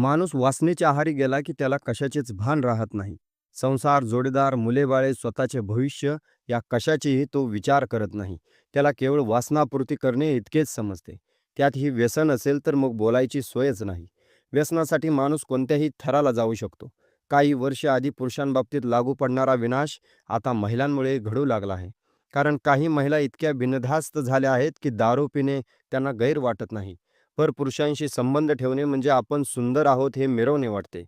माणूस वासनेच्या आहारी गेला की त्याला कशाचेच भान राहत नाही. संसार जोडीदार मुलेबाळे स्वतःचे भविष्य या कशाचेही तो विचार करत नाही. त्याला केवळ वासनापूर्ती करणे इतकेच समजते. त्यात ही व्यसन असेल तर मग बोलायची सोयच नाही. व्यसनासाठी माणूस कोणत्याही थराला जाऊ शकतो. काही वर्ष आधी पुरुषांबाबतीत लागू पडणारा विनाश आता महिलांमुळे घडू लागला आहे. कारण काही महिला इतक्या बिनधास्त झाल्या आहेत की दारू पिणे त्यांना गैर वाटत नाही. पर पुरुषांशी संबंध ठेवणे म्हणजे आपण सुंदर आहोत हे मिरवणे वाटते.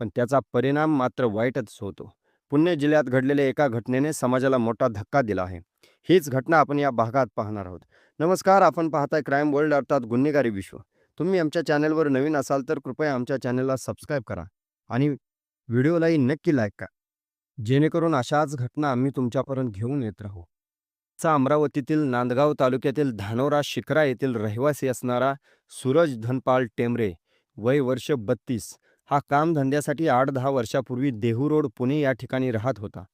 पण त्याचा परिणाम मात्र वाईटच होतो. पुणे जिल्ह्यात घडलेल्या एका घटनेने समाजाला मोठा धक्का दिला आहे. हीच घटना आपण या भागात पाहणार आहोत. नमस्कार आपण पाहताय क्राईम वर्ल्ड अर्थात गुन्हेगारी विश्व. तुम्ही आमच्या चॅनलवर नवीन असाल तर कृपया आमच्या चॅनलला सबस्क्राईब करा आणि व्हिडिओलाही नक्की लाईक करा. जेणेकरून अशाच घटना आम्ही तुमच्यापर्यंत घेऊन येत राहू. चा अमरावतीतील नांदगाव तालुक्यातील धानोरा शिखरा येथील रहिवासी असणारा सूरज धनपाल टेंबरे वय वर्ष बत्तीस. हा कामधंद्यासाठी आठ दहा वर्षापूर्वी देहू रोड पुणे या ठिकाणी राहत होता.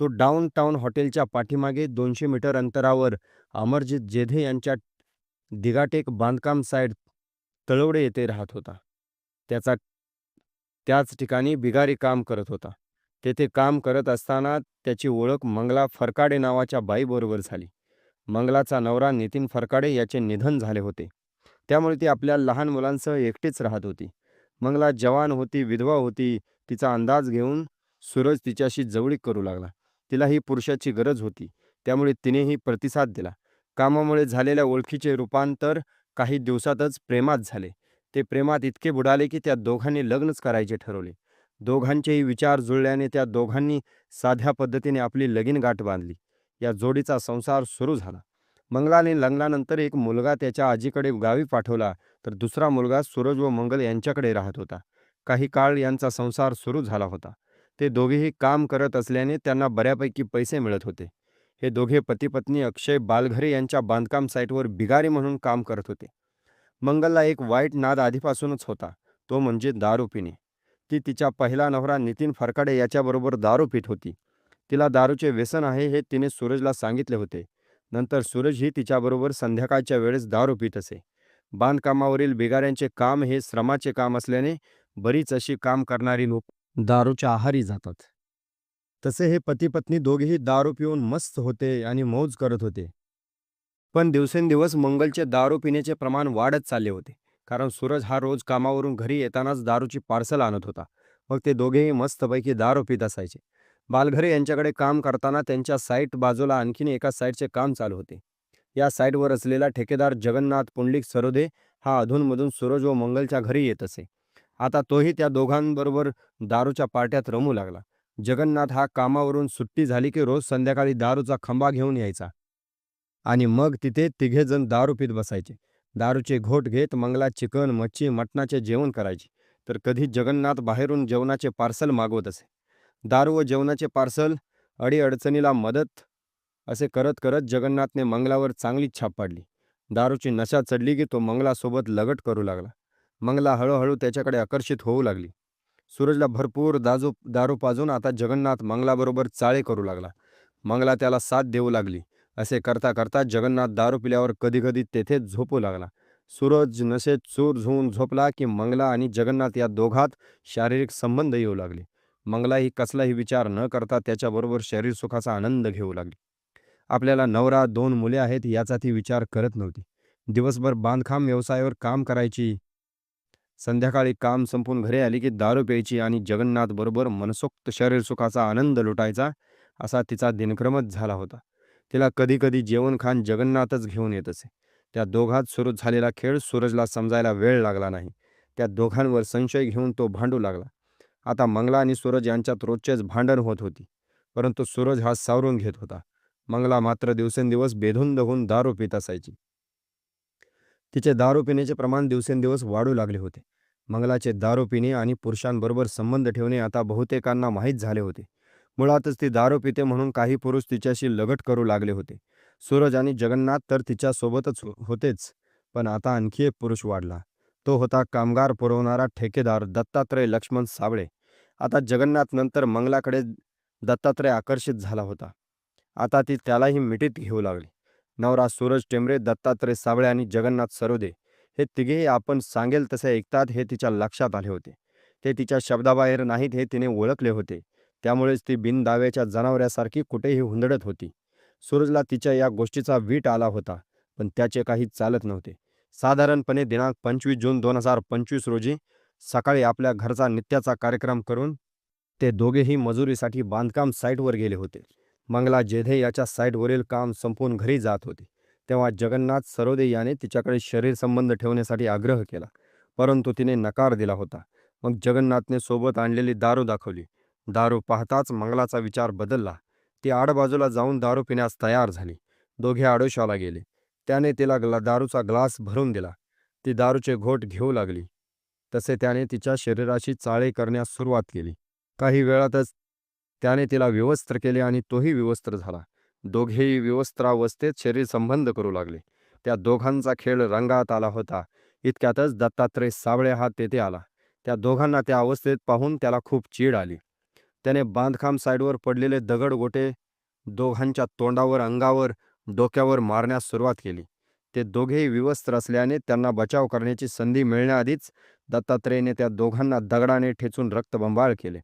तो डाऊन टाऊन हॉटेलच्या पाठीमागे दोनशे मीटर अंतरावर अमरजित जेधे यांच्या दिगाटेक बांधकाम साईड तळवडे येथे राहत होता. त्याचा त्याच ठिकाणी बिगारी काम करत होता. तेथे काम करत असताना त्याची ओळख मंगला फरकाडे नावाच्या बाईबरोबर झाली. मंगलाचा नवरा नितीन फरकाडे याचे निधन झाले होते. त्यामुळे ती आपल्या लहान मुलांसह एकटीच राहत होती. मंगला जवान होती विधवा होती तिचा अंदाज घेऊन सूरज तिच्याशी जवळीक करू लागला. तिला ही पुरुषाची गरज होती. त्यामुळे तिनेही प्रतिसाद दिला. कामामुळे झालेल्या ओळखीचे रूपांतर काही दिवसातच प्रेमात झाले. ते प्रेमात इतके बुडाले की त्या दोघांनी लग्नच करायचे ठरवले. दोघांचेही विचार जुळल्याने त्या दोघांनी साध्या पद्धतीने आपली लगीन गाठ बांधली. या जोडीचा संसार सुरू झाला. मंगलाने लग्नानंतर एक मुलगा त्याच्या आजीकडे गावी पाठवला तर दुसरा मुलगा सूरज व मंगल यांच्याकडे राहत होता. काही काळ यांचा संसार सुरू झाला होता. ते दोघेही काम करत असल्याने त्यांना बऱ्यापैकी पैसे मिळत होते. हे दोघे पतीपत्नी अक्षय बालघरे यांच्या बांधकाम साईटवर बिगारी म्हणून काम करत होते. मंगलला एक वाईट नाद आधीपासूनच होता. तो म्हणजे दारू पिणे ती तिचा पहिला नवरा नितीन फरकाडे याच्याबरोबर दारू पीठ होती. तिला दारूचे व्यसन आहे हे तिने सूरजला सांगितले होते. नंतर सूरज ही तिच्याबरोबर संध्याकाळच्या वेळेस दारू पीत असे. बांधकामावरील बिगाऱ्यांचे काम हे श्रमाचे काम असल्याने बरीच अशी काम करणारी लोक दारूच्या आहारी जातात. तसे हे पती पत्नी दोघेही दारू पिऊन मस्त होते आणि मौज करत होते. पण दिवसेंदिवस मंगलचे दारू पिण्याचे प्रमाण वाढत चालले होते. कारण सूरज हा रोज कामावरून घरी येतानाच दारूची पार्सल आणत होता. मग ते दोघेही मस्तपैकी दारू पित असायचे. बालघरे यांच्याकडे काम करताना त्यांच्या साईट बाजूला आणखीन एका साईटचे काम चालू होते. या साईटवर असलेला ठेकेदार जगन्नाथ पुंडलिक सरोदे हा अधूनमधून सूरज व मंगलच्या घरी येत असे. आता तोही त्या दोघांबरोबर दारूच्या पार्ट्यात रमू लागला. जगन्नाथ हा कामावरून सुट्टी झाली की रोज संध्याकाळी दारूचा खंबा घेऊन यायचा. आणि मग तिथे तिघेजण दारू पित बसायचे. दारूचे घोट घेत मंगला चिकन मच्छी मटणाचे जेवण करायचे. तर कधी जगन्नाथ बाहेरून जेवणाचे पार्सल मागवत असे. दारू व जेवणाचे पार्सल अडीअडचणीला मदत असे करत करत जगन्नाथने मंगलावर चांगली छाप पाडली. दारूची नशा चढली की तो मंगलासोबत लगट करू लागला. मंगला हळूहळू त्याच्याकडे आकर्षित होऊ लागली. सूरजला भरपूर दाजू दारू पाजून आता जगन्नाथ मंगलाबरोबर चाळे करू लागला. मंगला त्याला साथ देऊ लागली. असे करता करता जगन्नाथ दारू पिल्यावर कधीकधी तेथेच झोपू लागला. सूरज नशेत चूर झोवून झोपला की मंगला आणि जगन्नाथ या दोघात शारीरिक संबंध येऊ लागले. मंगलाही कसलाही विचार न करता त्याच्याबरोबर शरीर सुखाचा आनंद घेऊ लागली. आपल्याला नवरा दोन मुले आहेत याचा ती विचार करत नव्हती. दिवसभर बांधकाम व्यवसायावर काम करायची. संध्याकाळी काम संपून घरे आली की दारू प्यायची आणि जगन्नाथ बरोबर मनसोक्त शरीर सुखाचा आनंद लुटायचा असा तिचा दिनक्रमच झाला होता. तिला कधी कधी जेवण खान जगन्नाथच घेऊन येत असे. त्या दोघात सुरू झालेला खेळ सूरजला समजायला वेळ लागला नाही. त्या दोघांवर संशय घेऊन तो भांडू लागला. आता मंगला आणि सूरज यांच्यात रोजचेच भांडण होत होती. परंतु सूरज हा सावरून घेत होता. मंगला मात्र दिवसेंदिवस बेधुंद होऊन दारू पित असायची. तिचे दारू पिण्याचे प्रमाण दिवसेंदिवस वाढू लागले होते. मंगलाचे दारू पिणे आणि पुरुषांबरोबर संबंध ठेवणे आता बहुतेकांना माहीत झाले होते. मुळातच ती दारू पिते म्हणून काही पुरुष तिच्याशी लगट करू लागले होते. सूरज आणि जगन्नाथ तर तिच्यासोबतच हो-, होतेच पण आता आणखी एक पुरुष वाढला. तो होता कामगार पुरवणारा ठेकेदार दत्तात्रय लक्ष्मण साबळे आता जगन्नाथ नंतर मंगलाकडे दत्तात्रय आकर्षित झाला होता. आता ती त्यालाही मिठीत घेऊ लागली. नवरा सूरज टेंबरे दत्तात्रय साबळे आणि जगन्नाथ सरोदे हे तिघेही आपण सांगेल तसे ऐकतात हे तिच्या लक्षात आले होते. ते तिच्या शब्दाबाहेर नाहीत हे तिने ओळखले होते. त्यामुळेच ती बिनदाव्याच्या जनावरासारखी कुठेही हुंदडत होती. सूरजला तिच्या या गोष्टीचा वीट आला होता पण त्याचे काही चालत नव्हते. साधारणपणे दिनांक पंचवीस जून दोन हजार पंचवीस रोजी सकाळी आपल्या घरचा नित्याचा कार्यक्रम करून ते दोघेही मजुरीसाठी बांधकाम साईटवर गेले होते. मंगला जेधे याच्या साईटवरील काम संपवून घरी जात होते. तेव्हा जगन्नाथ सरोदे याने तिच्याकडे शरीर संबंध ठेवण्यासाठी आग्रह केला परंतु तिने नकार दिला होता. मग जगन्नाथने सोबत आणलेली दारू दाखवली. दारू पाहताच मंगलाचा विचार बदलला. ती आडबाजूला जाऊन दारू पिण्यास तयार झाली. दोघे आडोशाला गेले. त्याने तिला ग्ला दारूचा ग्लास भरून दिला. ती दारूचे घोट घेऊ लागली. तसे त्याने तिच्या शरीराशी चाळे करण्यास सुरुवात केली. काही वेळातच त्याने तिला विवस्त्र केले आणि तोही विवस्त्र झाला. दोघेही विवस्त्रावस्थेत शरीर संबंध करू लागले. त्या दोघांचा खेळ रंगात आला होता. इतक्यातच दत्तात्रय साबळे हा तेथे आला. त्या दोघांना त्या अवस्थेत पाहून त्याला खूप चीड आली. त्याने बांधकाम साईडवर पडलेले दगड गोटे दोघांच्या तोंडावर अंगावर डोक्यावर मारण्यास सुरुवात केली. ते दोघेही विवस्त्र असल्याने त्यांना बचाव करण्याची संधी मिळण्याआधीच दत्तात्रेयने त्या दोघांना दगडाने ठेचून रक्तबंबाळ केले.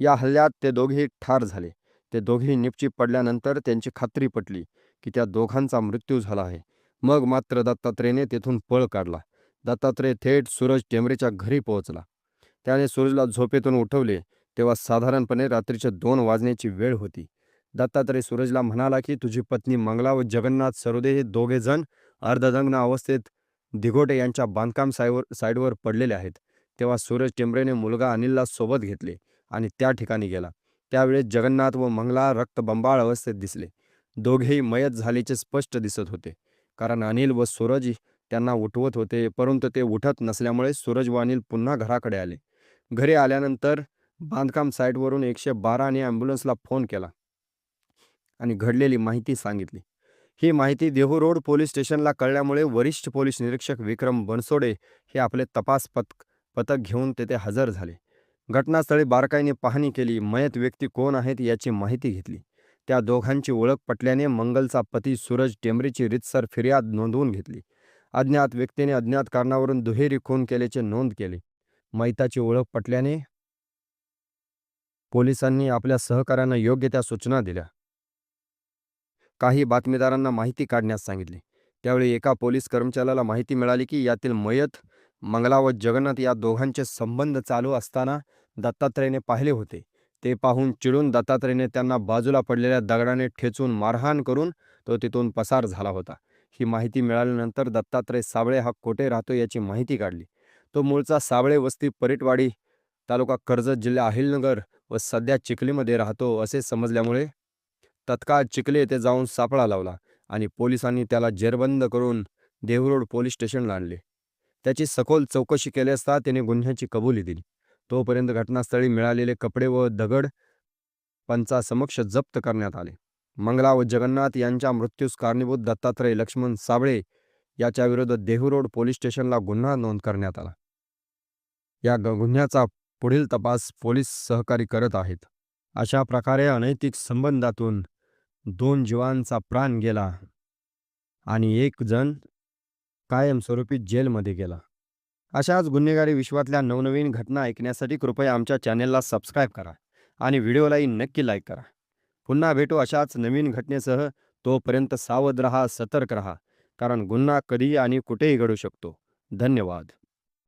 या हल्ल्यात ते दोघेही ठार झाले. ते दोघेही निपची पडल्यानंतर त्यांची खात्री पटली की त्या दोघांचा मृत्यू झाला आहे. मग मात्र दत्तात्रेयने तेथून पळ काढला. दत्तात्रेय थेट सूरज टेंबरेच्या घरी पोहोचला. त्याने सूरजला झोपेतून उठवले. तेव्हा साधारणपणे रात्रीच्या दोन वाजण्याची वेळ होती. दत्तात्रय सूरजला म्हणाला की तुझी पत्नी मंगला व जगन्नाथ सरोदे हे दोघे जण अर्धदग्न अवस्थेत दिघोटे यांच्या बांधकाम साईवर साईडवर पडलेले आहेत. तेव्हा सूरज टेंबरेने मुलगा अनिलला सोबत घेतले आणि त्या ठिकाणी गेला. त्यावेळेस जगन्नाथ व मंगला रक्तबंबाळ अवस्थेत दिसले. दोघेही मयत झाल्याचे स्पष्ट दिसत होते. कारण अनिल व सूरज त्यांना उठवत होते परंतु ते उठत नसल्यामुळे सूरज व अनिल पुन्हा घराकडे आले. घरी आल्यानंतर बांधकाम साईटवरून एकशे बारा आणि ॲम्ब्युलन्सला फोन केला आणि घडलेली माहिती सांगितली. ही माहिती देहू रोड पोलीस स्टेशनला कळल्यामुळे वरिष्ठ पोलीस निरीक्षक विक्रम बनसोडे हे आपले तपास पथक पथक घेऊन तेथे हजर झाले. घटनास्थळी बारकाईने पाहणी केली मयत व्यक्ती कोण आहेत याची माहिती घेतली. त्या दोघांची ओळख पटल्याने मंगलचा पती सूरज टेंबरीची रितसर फिर्याद नोंदवून घेतली. अज्ञात व्यक्तीने अज्ञात कारणावरून दुहेरी खून केल्याचे नोंद केले. मैताची ओळख पटल्याने पोलिसांनी आपल्या सहकाऱ्यांना योग्य त्या सूचना दिल्या. काही बातमीदारांना माहिती काढण्यास सांगितले. त्यावेळी एका पोलीस कर्मचाऱ्याला माहिती मिळाली की यातील मयत मंगला व जगन्नाथ या दोघांचे संबंध चालू असताना दत्तात्रेयने पाहिले होते. ते पाहून चिडून दत्तात्रेयने त्यांना बाजूला पडलेल्या दगडाने ठेचून मारहाण करून तो तिथून पसार झाला होता. ही माहिती मिळाल्यानंतर दत्तात्रय साबळे हा कोठे राहतो याची माहिती काढली. तो मूळचा साबळे वस्ती परिटवाडी तालुका कर्जत जिल्हा अहिलनगर व सध्या चिखलीमध्ये राहतो असे समजल्यामुळे तत्काळ चिखली येथे जाऊन सापळा लावला आणि पोलिसांनी त्याला जेरबंद करून देहरोड पोलीस स्टेशनला आणले. त्याची सखोल चौकशी केली असता त्याने गुन्ह्याची कबुली दिली. तोपर्यंत घटनास्थळी मिळालेले कपडे व दगड पंचासमक्ष जप्त करण्यात आले. मंगला व जगन्नाथ यांच्या मृत्यूस कारणीभूत दत्तात्रय लक्ष्मण साबळे याच्या विरोधात देहू रोड पोलीस स्टेशनला गुन्हा नोंद करण्यात आला. या ग- गुन्ह्याचा पुढील तपास पोलीस सहकारी करत आहेत. अशा प्रकारे अनैतिक संबंधातून दोन जीवांचा प्राण गेला आणि एक जण कायमस्वरूपी जेलमध्ये गेला. अशाच गुन्हेगारी विश्वातल्या नवनवीन घटना ऐकण्यासाठी कृपया आमच्या चॅनेलला सबस्क्राईब करा आणि व्हिडिओलाही नक्की लाईक करा. पुन्हा भेटू अशाच नवीन घटनेसह तोपर्यंत सावध रहा सतर्क रहा कारण गुन्हा कधीही आणि कुठेही घडू शकतो. धन्यवाद.